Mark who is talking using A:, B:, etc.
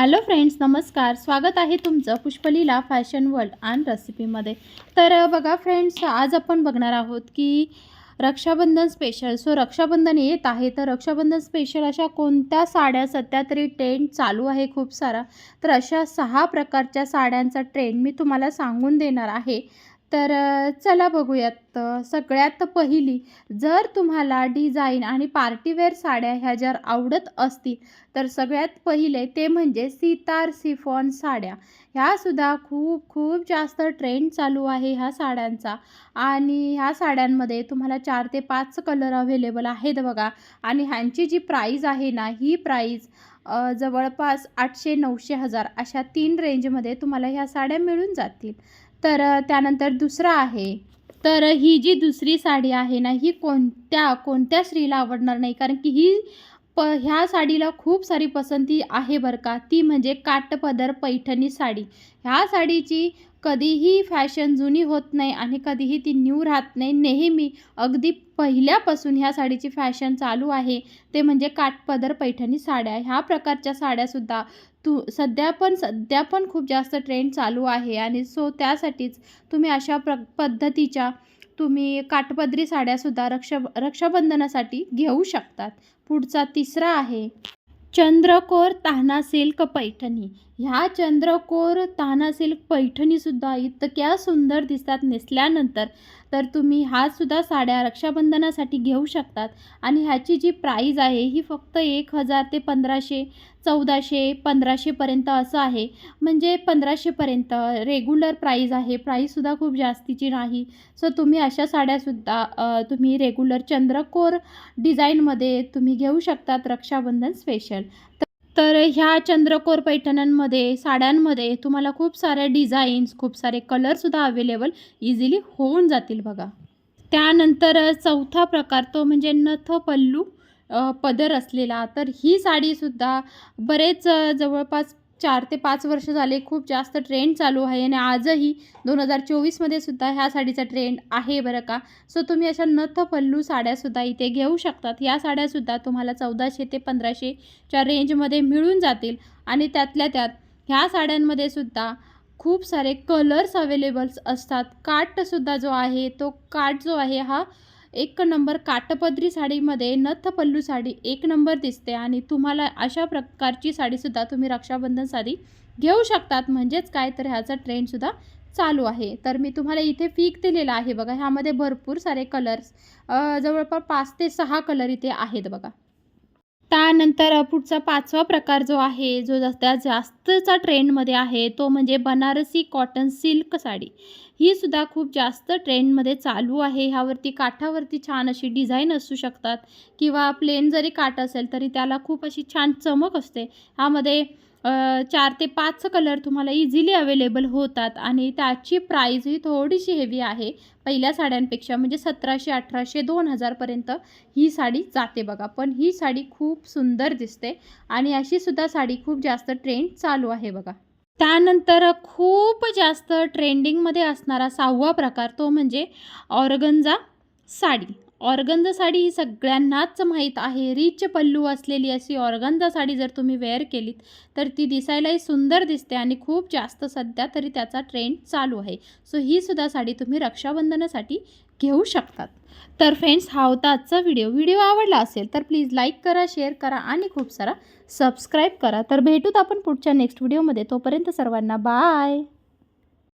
A: Hello friends नमस्कार. स्वागत आहे तुमचं पुष्पलीला फॅशन वर्ल्ड अँड रेसिपीमध्ये तर बघा फ्रेंड्स आज आपण बघणार आहोत की रक्षाबंधन स्पेशल सो रक्षाबंधन येत आहे. तर रक्षाबंधन स्पेशल अशा कोणत्या साड्या सध्या तरी ट्रेंड चालू आहे खूप सारा. तर अशा सहा प्रकारच्या साड्यांचा ट्रेंड मी तुम्हाला सांगून देणार आहे. तर चला बघूयात सगळ्यात पहिली. जर तुम्हाला डिझाईन आणि पार्टीवेअर साड्या ह्या जर आवडत असतील तर सगळ्यात पहिले ते म्हणजे सितार सिफॉन साड्या. ह्यासुद्धा खूप खूप जास्त ट्रेंड चालू आहे ह्या साड्यांचा. आणि ह्या साड्यांमध्ये तुम्हाला चार ते पाच कलर अवेलेबल आहेत बघा. आणि ह्यांची जी प्राईज आहे ना ही प्राईज जवळपास आठशे नऊशे हजार अशा तीन रेंजमध्ये तुम्हाला ह्या साड्या मिळून जातील. तर त्यानंतर दुसरा आहे. तर ही जी दुसरी साडी आहे ना ही कोणत्या कोणत्या स्त्रीला आवडणार नाही? कारण की ही प ह्या साडीला खूप सारी पसंती आहे बरं का. ती म्हणजे काटपदर पैठणी साडी. ह्या साडीची कधीही फॅशन जुनी होत नाही आणि कधीही ती न्यू राहत नाही. नेहमी अगदी पहिल्यापासून ह्या साडीची फॅशन चालू आहे. ते म्हणजे काटपदर पैठणी साड्या. ह्या प्रकारच्या साड्यासुद्धा तू सध्या पण सध्या पण खूप जास्त ट्रेंड चालू आहे आणि सो त्यासाठीच तुम्ही अशा प्र पद्धतीच्या तुम्ही काटपदरी साड्यासुद्धा रक्षा रक्षाबंधनासाठी घेऊ शकतात. पुढचा तिसरा आहे चंद्रकोर तान्हा सिल्क पैठणी. ह्या चंद्रकोर ताना सिल्क पैठणीसुद्धा इतक्या सुंदर दिसतात नेसल्यानंतर तर तुम्ही ह्यासुद्धा साड्या रक्षाबंधनासाठी घेऊ शकतात. आणि ह्याची जी प्राईज आहे ही फक्त एक हजार ते पंधराशे चौदाशे पंधराशेपर्यंत असं आहे. म्हणजे पंधराशेपर्यंत रेग्युलर प्राईज आहे. प्राईजसुद्धा खूप जास्तीची नाही. सो तुम्ही अशा साड्यासुद्धा तुम्ही रेग्युलर चंद्रकोर डिझाईनमध्ये तुम्ही घेऊ शकतात रक्षाबंधन स्पेशल. तर ह्या चंद्रकोर पैठण्यांमध्ये साड्यांमध्ये तुम्हाला खूप साऱ्या डिझाईन्स खूप सारे कलरसुद्धा अवेलेबल इझिली होऊन जातील बघा. त्यानंतर चौथा प्रकार तो म्हणजे नथ पल्लू पदर असलेला. तर ही साडीसुद्धा बरेच जवळपास चार ते पाच वर्ष झाले खूप जास्त ट्रेंड चालू आहे आणि आजही दोन हजार चोवीसमध्ये सुद्धा ह्या साडीचा ट्रेंड आहे बरं का. सो तुम्ही अशा नथ पल्लू साड्यासुद्धा इथे घेऊ शकतात. ह्या साड्यासुद्धा तुम्हाला चौदाशे ते पंधराशेच्या रेंजमध्ये मिळून जातील. आणि त्यातल्या त्यात ह्या साड्यांमध्ये सुद्धा खूप सारे कलर्स अवेलेबल्स असतात. काठसुद्धा जो आहे तो काठ जो आहे हा एक नंबर काटपदरी साडीमध्ये नथ पल्लू साडी एक नंबर दिसते आणि तुम्हाला अशा प्रकारची साडीसुद्धा तुम्ही रक्षाबंधन साडी घेऊ शकतात. म्हणजेच काय तर ह्याचा ट्रेंडसुद्धा चालू आहे. तर मी तुम्हाला इथे फीक दिलेला आहे बघा. ह्यामध्ये भरपूर सारे कलर्स जवळपास पाच ते सहा कलर इथे आहेत बघा. त्यानंतर पुढचा पाचवा प्रकार जो आहे जो जास्तीत जास्तचा ट्रेंडमध्ये आहे तो म्हणजे बनारसी कॉटन सिल्क साडी. ही सुद्धा खूप जास्त ट्रेंडमध्ये चालू आहे. ह्यावरती काठावरती छान अशी डिझाईन असू शकतात किंवा प्लेन जरी काठ असेल तरी त्याला खूप अशी छान चमक असते. ह्यामध्ये चार ते पाच कलर तुम्हाला इझिली अवेलेबल होतात आणि त्याची प्राईज ही थोडीशी हेवी आहे. पहिल्या साड्यांपेक्षा म्हणजे सतराशे अठराशे दोन हजारपर्यंत ही साडी जाते बघा. पण ही साडी खूप सुंदर दिसते आणि अशीसुद्धा साडी खूप जास्त ट्रेंड चालू आहे बघा. त्यानंतर खूप जास्त ट्रेंडिंगमध्ये असणारा सहावा प्रकार तो म्हणजे ऑर्गन्झा साडी. ऑर्गंज साडी ही सगळ्यांनाच माहीत आहे. रिच पल्लू असलेली अशी ऑर्गंजा साडी जर तुम्ही वेअर केलीत तर ती दिसायलाही सुंदर दिसते आणि खूप जास्त सध्या तरी त्याचा ट्रेंड चालू आहे. सो ही सुद्धा साडी तुम्ही रक्षाबंधनासाठी घेऊ शकतात. तर फ्रेंड्स हा होता आजचा व्हिडिओ. व्हिडिओ आवडला असेल तर प्लीज लाईक करा शेअर करा आणि खूप सारा सबस्क्राईब करा. तर भेटूत आपण पुढच्या नेक्स्ट व्हिडिओमध्ये. तोपर्यंत सर्वांना बाय!